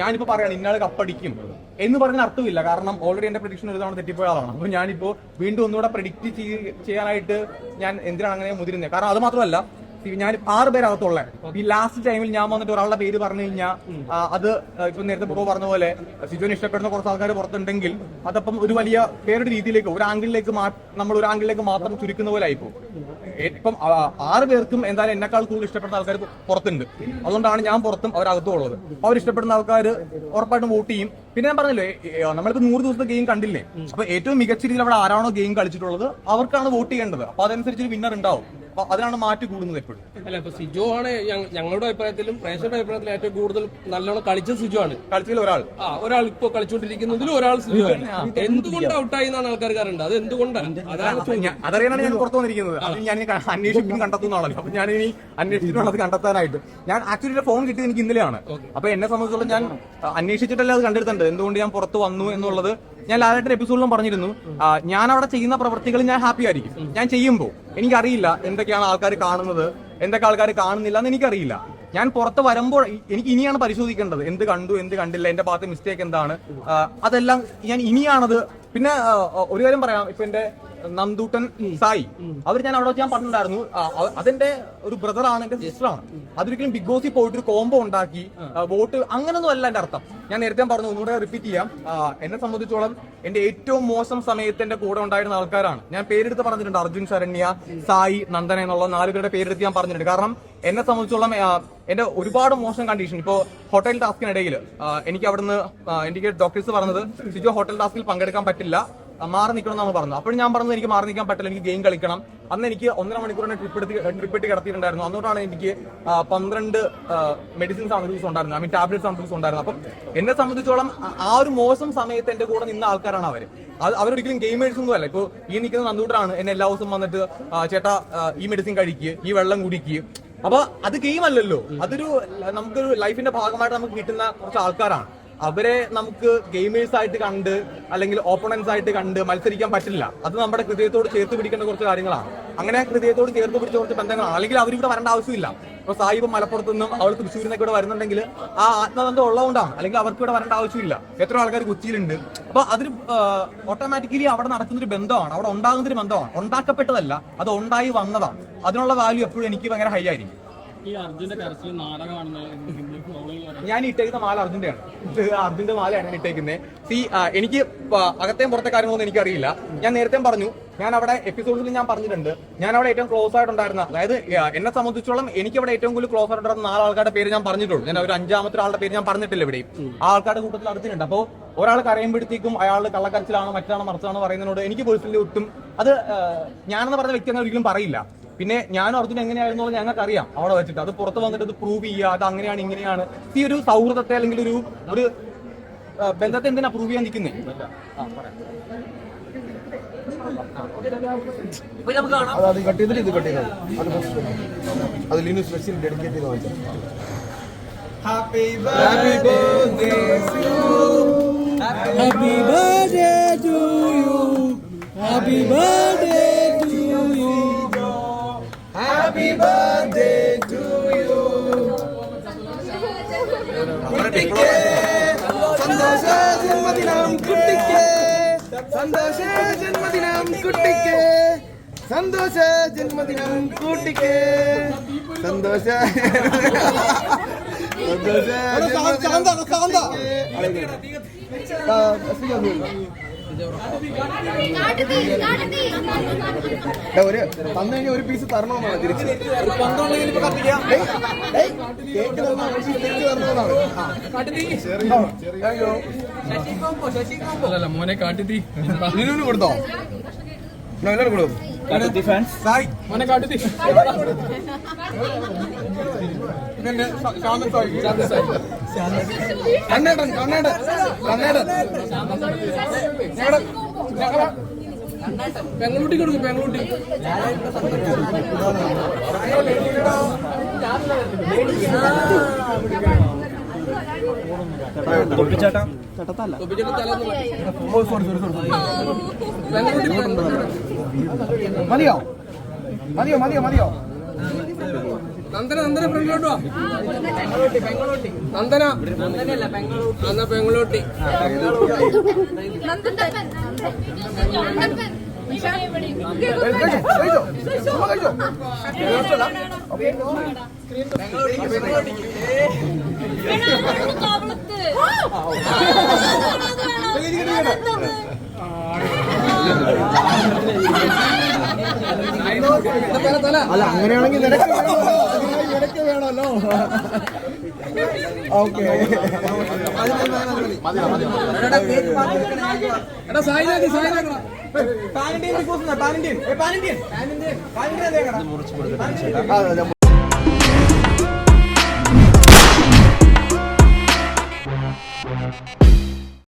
ഞാനിപ്പോ പറയാണ് ഇന്നാൾ കപ്പടിക്കും എന്ന് പറഞ്ഞ അർത്ഥമില്ല. കാരണം ഓൾറെഡി എന്റെ പ്രഡിക്ഷൻ ഒരു തവണ തെറ്റിപ്പോയ ആളാണ്. അപ്പൊ ഞാനിപ്പോ വീണ്ടും ഒന്നുകൂടെ പ്രഡിക്റ്റ് ചെയ്യാനായിട്ട് ഞാൻ എന്തിനാണ് അങ്ങനെ മുതിരുന്നത് കാരണം അത് മാത്രമല്ല ഞാൻ ആറ് പേരകത്തുള്ള. ഈ ലാസ്റ്റ് ടൈമിൽ ഞാൻ വന്നിട്ട് ഒരാളുടെ പേര് പറഞ്ഞു കഴിഞ്ഞാൽ അത് ഇപ്പൊ നേരത്തെ പ്രോ പറഞ്ഞ പോലെ സിജുവിന് ഇഷ്ടപ്പെടുന്ന കുറച്ച് ആൾക്കാർ പുറത്തുണ്ടെങ്കിൽ അതപ്പം ഒരു വലിയ പേരുടെ രീതിയിലേക്ക് ഒരു ആംഗിളിലേക്ക് നമ്മൾ ഒരു ആംഗിളിലേക്ക് മാത്രം ചുരുക്കുന്ന പോലെ ആയിപ്പോ ഇപ്പം ആറ് പേർക്കും എന്തായാലും എന്നെക്കാൾ കൂടുതൽ ഇഷ്ടപ്പെടുന്ന ആൾക്കാർ പുറത്തുണ്ട്. അതുകൊണ്ടാണ് ഞാൻ പുറത്തും അവരകത്തും ഉള്ളത്. അപ്പൊ അവരിഷ്ടപ്പെടുന്ന ആൾക്കാർ ഉറപ്പായിട്ടും വോട്ട് ചെയ്യും. പിന്നെ ഞാൻ പറഞ്ഞല്ലോ നമ്മളിപ്പോ നൂറ് ദിവസത്തെ ഗെയിം കണ്ടില്ലേ? അപ്പൊ ഏറ്റവും മികച്ച രീതിയിൽ അവിടെ ആരാണോ ഗെയിം കളിച്ചിട്ടുള്ളത് അവർക്കാണ് വോട്ട് ചെയ്യേണ്ടത്. അപ്പൊ അതനുസരിച്ച് ഒരു വിന്നർ ഉണ്ടാവും. അപ്പൊ അതിനാണ് മാറ്റി കൂടുന്നത് എപ്പോഴും. അല്ല ഇപ്പൊ സിജോ ആണ് ഞങ്ങ- ഞങ്ങളുടെ അഭിപ്രായത്തിലും പ്രേക്ഷകരുടെ അഭിപ്രായത്തിലും ഏറ്റവും കൂടുതൽ നല്ലോണം കളിച്ച സിജു ആണ്. കളിച്ചതിൽ ഒരാൾ. ആ ഒരാൾ ഇപ്പൊ കളിച്ചുകൊണ്ടിരിക്കുന്നതിൽ ഒരാൾ സിജു ആണ്. എന്തുകൊണ്ട് ഔട്ടായി എന്നാണ് ആൾക്കാർ അറിയേണ്ടത് അത് എന്തുകൊണ്ടാണ് അതാണ് അതറിയാനാണ് ഞാൻ പുറത്തു വന്നിരിക്കുന്നത്. അത് ഞാൻ അന്വേഷിക്കും കണ്ടെത്തുന്നതാണല്ലോ. അപ്പൊ ഞാൻ ഇനി അന്വേഷിച്ചിട്ടാണ് അത് കണ്ടെത്താനായിട്ട്. ഞാൻ ആക്ച്വലി ഫോൺ കിട്ടിയത് എനിക്ക് ഇന്നലെയാണ്. അപ്പൊ എന്നെ സംബന്ധിച്ചോളം ഞാൻ അന്വേഷിച്ചിട്ടല്ലേ അത് കണ്ടെടുത്തിട്ടുണ്ട് എന്തുകൊണ്ട് ഞാൻ പുറത്ത് വന്നു എന്നുള്ളത് ഞാൻ ലാലേട്ടൻ എപ്പിസോഡിലും പറഞ്ഞിരുന്നു. ഞാൻ അവിടെ ചെയ്യുന്ന പ്രവർത്തികൾ ഞാൻ ഹാപ്പി ആയിരിക്കും. ഞാൻ ചെയ്യുമ്പോൾ. എനിക്കറിയില്ല എന്തൊക്കെയാണ് ആൾക്കാർ കാണുന്നത് എന്തൊക്കെ ആൾക്കാർ കാണുന്നില്ല എന്ന് എനിക്കറിയില്ല. ഞാൻ പുറത്ത് വരുമ്പോൾ എനിക്ക് ഇനിയാണ് പരിശോധിക്കേണ്ടത്. എന്ത് കണ്ടു എന്ത് കണ്ടില്ല എന്റെ ഭാഗത്ത് മിസ്റ്റേക്ക് എന്താണ്? അതെല്ലാം ഞാൻ ഇനിയാണത്. പിന്നെ ഒരു കാര്യം പറയാം. ഇപ്പൊ എന്റെ നന്ദൂട്ടൻ സായി അവർ ഞാൻ അവിടെ ഞാൻ പറഞ്ഞിട്ടുണ്ടായിരുന്നു. അതെന്റെ ഒരു ബ്രദറാണ് എന്റെ സിസ്റ്ററാണ് അതൊരിക്കലും ബിഗ് ബോസിൽ പോയിട്ട് ഒരു കോംബോ ഉണ്ടാക്കി വോട്ട് അങ്ങനൊന്നും അല്ല എന്റെ അർത്ഥം. ഞാൻ നേരത്തെ പറഞ്ഞു ഒന്നുകൂടെ റിപ്പീറ്റ് ചെയ്യാം. എന്നെ സംബന്ധിച്ചോളം എന്റെ ഏറ്റവും മോശം സമയത്ത് എന്റെ കൂടെ ഉണ്ടായിരുന്ന ആൾക്കാരാണ്. ഞാൻ പേരെടുത്ത് പറഞ്ഞിട്ടുണ്ട് അർജുൻ ശരണ്യ സായി നന്ദന എന്നുള്ള നാല് പേരുടെ പേരെടുത്ത് ഞാൻ പറഞ്ഞിട്ടുണ്ട്. കാരണം എന്നെ സംബന്ധിച്ചോളം എന്റെ ഒരുപാട് മോശം കണ്ടീഷൻ ഇപ്പോ ഹോട്ടൽ ടാസ്കിനിടയിൽ എനിക്ക് അവിടുന്ന് എനിക്ക് ഡോക്ടേഴ്സ് പറഞ്ഞത് സിജോ ഹോട്ടൽ ടാസ്കിൽ പങ്കെടുക്കാൻ പറ്റില്ല. മാറി നിൽക്കണം എന്നാണ് പറഞ്ഞത്. അപ്പോൾ ഞാൻ പറഞ്ഞത് എനിക്ക് മാറി നിൽക്കാൻ പറ്റില്ല എനിക്ക് ഗെയിം കളിക്കണം. അന്ന് എനിക്ക് ഒന്നര മണിക്കൂർ തന്നെ ട്രിപ്പ് എടുത്ത് ട്രിപ്പ് ഇട്ട് കിടത്തിയിട്ടുണ്ടായിരുന്നു. അതുകൊണ്ടാണ് എനിക്ക് പന്ത്രണ്ട് മെഡിസിൻസ് ആണ് ദിവസം ഉണ്ടായിരുന്നത്. ഐ മീൻ ആണ് ദിവസം ഉണ്ടായിരുന്നത്. അപ്പം എന്നെ സംബന്ധിച്ചോളം ആ ഒരു മോശം സമയത്ത് എന്റെ കൂടെ നിന്ന ആൾക്കാരാണ് അവർ അത് അവരൊരിക്കലും ഗെയിമേഴ്സ് ഒന്നും അല്ല. ഇപ്പോൾ ഈ നിൽക്കുന്ന നന്ദൂട്ടറാണ് എന്നെ എല്ലാ ദിവസവും വന്നിട്ട് ചേട്ടാ ഈ മെഡിസിൻ കഴിക്കുക ഈ വെള്ളം കുടിക്കുക അപ്പൊ അത് ഗെയിം അല്ലല്ലോ. അതൊരു നമുക്കൊരു ലൈഫിന്റെ ഭാഗമായിട്ട് നമുക്ക് കിട്ടുന്ന കുറച്ച് ആൾക്കാരാണ്. അവരെ നമുക്ക് ഗെയിമേഴ്സ് ആയിട്ട് കണ്ട് അല്ലെങ്കിൽ ഓപ്പണൻസ് ആയിട്ട് കണ്ട് മത്സരിക്കാൻ പറ്റില്ല. അത് നമ്മുടെ ഹൃദയത്തോട് ചേർത്ത് പിടിക്കേണ്ട കുറച്ച് കാര്യങ്ങളാണ്. അങ്ങനെ ഹൃദയത്തോട് ചേർത്ത് പിടിച്ച കുറച്ച് ബന്ധങ്ങളാണ്. അല്ലെങ്കിൽ അവരിവിടെ വരേണ്ട ആവശ്യമില്ല. ഇപ്പൊ സാഹിബ് മലപ്പുറത്ത് നിന്നും അവൾ തൃശ്ശൂരിൽ നിന്നൊക്കെ ഇവിടെ വരുന്നുണ്ടെങ്കിൽ ആ ആത്മബന്ധം ഉള്ളതുകൊണ്ടാണ്. അല്ലെങ്കിൽ അവർക്ക് ഇവിടെ വരേണ്ട ആവശ്യമില്ല. എത്ര ആൾക്കാർ കൊച്ചിയിലുണ്ട്. അപ്പൊ അതിന് ഓട്ടോമാറ്റിക്കലി അവിടെ നടക്കുന്ന ഒരു ബന്ധമാണ്. അവിടെ ഉണ്ടാകുന്ന ഒരു ബന്ധമാണ്. ഉണ്ടാക്കപ്പെട്ടതല്ല. അത് ഉണ്ടായി വന്നതാണ്. അതിനുള്ള വാല്യൂ എപ്പോഴും എനിക്ക് ഭയങ്കര ഹൈ ആയിരിക്കും. ഈ അർജുന്റെ കരച്ചിൽ ഞാൻ ഇട്ടേക്കുന്ന മാല അർജുന്റെയാണ് ഇത് അർജുന്റെ മാലയാണ് ഞാൻ ഇട്ടേക്കുന്നത് സി എനിക്ക് അകത്തെയും പുറത്തെ കാര്യങ്ങളൊന്നും എനിക്കറിയില്ല. ഞാൻ നേരത്തെ പറഞ്ഞു. ഞാൻ അവിടെ എപ്പിസോഡ്സിൽ ഞാൻ പറഞ്ഞിട്ടുണ്ട്. ഞാൻ അവിടെ ഏറ്റവും ക്ലോസ് ആയിട്ടുണ്ടായിരുന്ന അതായത് എന്നെ സംബന്ധിച്ചോളം എനിക്ക് അവിടെ ഏറ്റവും കൂടുതൽ ക്ലോസ് ആയിട്ടുണ്ടായിരുന്ന നാല് ആൾക്കാരുടെ പേര് ഞാൻ പറഞ്ഞിട്ടുള്ളൂ. ഞാൻ ഒരു അഞ്ചാമത്തെ ആളുടെ പേര് ഞാൻ പറഞ്ഞിട്ടില്ല ഇവിടെയും ആ ആൾക്കാരുടെ കൂട്ടത്തിൽ അടുത്തിട്ടുണ്ട്. അപ്പോൾ ഒരാൾ കരയുമ്പോഴത്തേക്കും അയാൾ കള്ളക്കരച്ചിലാണ് മറ്റാണ് മറിച്ചാണ് പറയുന്നതിനോട് എനിക്ക് പേഴ്സണലി ഒട്ടും അത് ഞാനെന്ന് പറഞ്ഞ വ്യക്തി അങ്ങനെ ഒരിക്കലും പറയില്ല. പിന്നെ ഞാൻ അർജുൻ എങ്ങനെയായിരുന്നു ഞങ്ങൾക്ക് അറിയാം അവിടെ വെച്ചിട്ട്. അത് പുറത്ത് വന്നിട്ട് അത് പ്രൂവ് ചെയ്യുക അത് അങ്ങനെയാണ് ഇങ്ങനെയാണ്. ഈ ഒരു സൗഹൃദത്തെ അല്ലെങ്കിൽ ഒരു ഒരു ബന്ധത്തെ എന്തിനാ പ്രൂവ് ചെയ്യാൻ നിൽക്കുന്നേ? അത് അത് കട്ട് ചെയ്തിട്ട് ഇത് കട്ട് ചെയ്താൽ അത് ലിനു സ്പെഷ്യൽ ഡെഡിക്കേറ്റ് ചെയ്ത് സന്തോഷ ജന്മദിനം കുട്ടിക്ക്. സന്തോഷ ജന്മദിനം കുട്ടിക്ക്. സന്തോഷ സന്തോഷ ഒരു തന്നു കഴിഞ്ഞാൽ ഒരു പീസ് തരണമെന്നാണ് തിരിച്ച്. കേക്ക് തന്നാ തിരിച്ചു തരണമെന്നാണ് അല്ലല്ല മോനെ കാട്ടിത്തി കൊടുത്തോ? എല്ലാവരും കൊടുക്കും. സായ്. മോനെ കാട്ടിത്തി പെങ്ങളൂട്ടി കൊടുക്കും പെങ്ങളൂട്ടി പെങ്ങളൂട്ടി മതിയോ? മതിയോ മതിയോ മതിയോ? നന്ദന നന്ദന ഫ്രണ്ടിലോട്ട് നന്ദന. എന്നാ പെങ്ങളോട്ടി. തല അല്ല അങ്ങനെയാണെങ്കിൽ നിനക്ക് നിനക്ക് വേണമല്ലോ ഓക്കെ എടാ സായിനാക്കി സായിനാക്കടാ pan Indian pan Indian pan Indian. Pan Indian. Pan Indian